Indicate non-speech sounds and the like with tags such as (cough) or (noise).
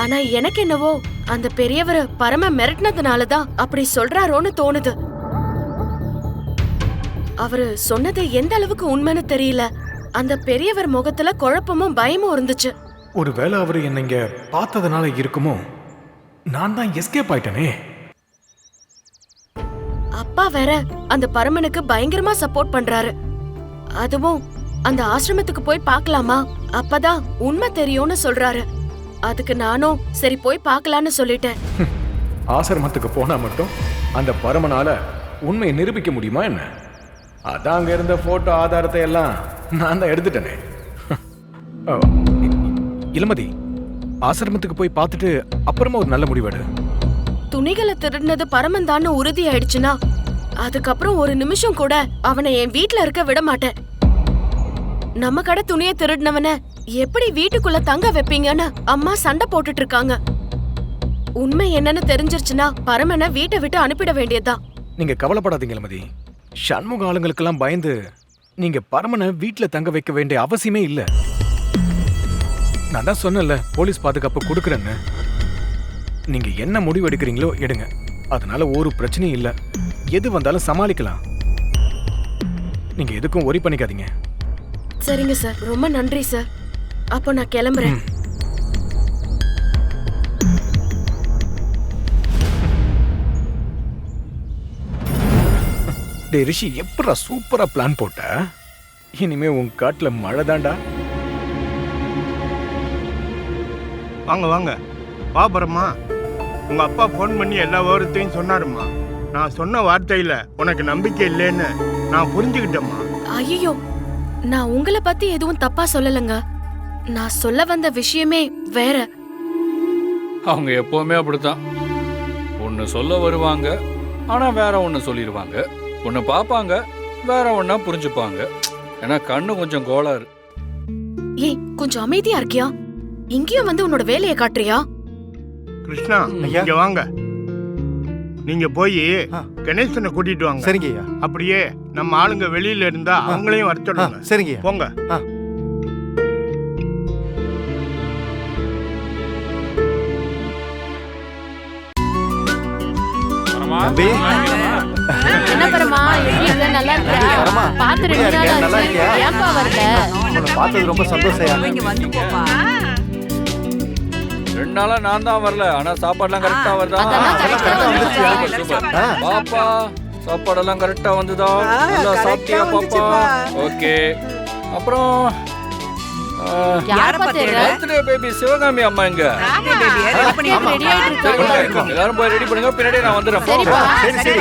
ஆனா எனக்கு என்னவோ அந்த பெரியவர் பரம மிரட்டினதுனால தான் அப்படி சொல்றாரோன்னு தோணுது. அவரு சொன்னது எந்த அளவுக்கு உண்மைன்னு தெரியல. அந்த பெரியவர் முகத்துல குழப்பமும் பயமும் இருந்துச்சு. ஒருவேளை அவர் என்னை இங்க பார்த்ததுனால இருக்குமோ? நான் தான் எஸ்கேப் ஆயிட்டனே. அப்பா வேற அந்த பரமனுக்கு பயங்கரமா சப்போர்ட் பண்றாரு. அதுவும் அந்த ஆசிரமத்துக்கு போய் பார்க்கலாமா? அப்பதான் உண்மை தெரியும்னு சொல்றாரு. அதுக்கு நானும் சரி போய் பார்க்கலான்னு சொல்லிட்டேன். (laughs) ஆசிரமத்துக்கு போனா மட்டும் அந்த பரமனால உண்மையை நிரூபிக்க முடியுமா என்ன? அதான் அங்க இருந்த போட்டோ ஆதாரத்தை எல்லாம் நான் தான் எடுத்துட்டேனே. (laughs) இளமதி ஆசிரமத்துக்கு போய் பார்த்துட்டு அப்புறமா ஒரு நல்ல முடிவெடு துணிகளை திருடினது பரமன் தான் உறுதி ஆயிடுச்சுன்னா அதுக்கப்புறம் ஒரு நிமிஷம் கூட அவனை என் வீட்ல இருக்க விட மாட்டேன். நம்ம கடை துணியை திருடினவன எப்படி வீட்டுக்குள்ள தங்க வைப்பீங்கன்னு அம்மா சண்டை போட்டுட்டு இருக்காங்க உண்மை என்னன்னு தெரிஞ்சிருச்சுன்னா பரமனை வீட்டை விட்டு அனுப்பிட வேண்டியதுதான். நீங்க கவலைப்படாதீங்க இளமதி சண்முக ஆளுங்களுக்கெல்லாம் பயந்து நீங்க பரமனை வீட்ல தங்க வைக்க வேண்டிய அவசியமே இல்ல. நான் தான் சொன்னேன்ல போலீஸ் பாதுகாப்பு கொடுக்குறேன்னு. நீங்க என்ன முடிவு எடுக்கிறீங்களோ எடுங்க. அதனால ஒரு பிரச்சனையும் இல்ல. எது வந்தாலும் சமாளிக்கலாம். நீங்க எதுக்கும் ஒரி பண்ணிக்காதீங்க. சரிங்க சார். ரொம்ப நன்றி சார். அப்போ நான் கிளம்புறேன். டே ரிஷி எப்படா சூப்பரா பிளான் போட்ட? இனிமே உன் காட்டுல மழை தாண்டா வாங்க வாங்க. வா பரமா உங்க அப்பா ஃபோன் பண்ணி எல்லா விவரத்தையும் சொன்னாருமா நான் சொன்ன வார்த்தையில உனக்கு நம்பிக்கை இல்லைன்னு நான் புரிஞ்சுக்கிட்டேம்மா. ஐயோ நான் உங்களை பத்தி எதுவும் தப்பா சொல்லலங்க. நான் சொல்ல வந்த விஷயமே வேற. அவங்க எப்பவுமே அப்படித்தான். ஒன்று சொல்ல வருவாங்க ஆனால் வேற ஒன்று சொல்லிடுவாங்க ஒன்று பார்ப்பாங்க வேற ஒன்றா புரிஞ்சுப்பாங்க. ஏன்னா கண்ணு கொஞ்சம் கோளாறு ஏய் கொஞ்சம் அமைதியா இருக்கியா? இங்கேயும் வந்து உன்னோட வேலையை காட்டுறியா? கிருஷ்ணா ஐயா. இங்க வாங்க. நீங்க போய் ஆ. கணேசனை கூட்டிட்டு வாங்க. சரிங்க ஐயா. அப்படியே நம்ம ஆளுங்க வெளியில இருந்தா அவங்களையும் வர ஆ, சொல்லுங்க. சரிங்க ஐயா. போங்க. தம்பி. என்ன பரமா? எப்படி இருக்க? நல்லா இருக்கியா? வரமா? பார்த்து ரெண்டு எப்படியா இருக்க? நாள் நல்லா ஆச்சு. இருக்கியா? ஏன்பா வரல? உன்னை பார்த்தது ரொம்ப சந்தோஷம். இங்க வந்து போப்பா. ரெண்டு நாளா நான் தான் வரல. ஆனா சாப்பாடுலாம் கரெக்டா வருதா. பாப்பா சாப்பாடெல்லாம் கரெக்டா வந்துதா? நல்லா சாப்பிட்டியா பாப்பா. ஓகே. அப்புறம் யார பர்த்டே பேபி சிவகாமி அம்மா okay. எல்லாரும் போய் ரெடி பண்ணுங்க. பின்னாடியே நான் வந்துடுறேன். சரிப்பா. போங்க. சரி சரி.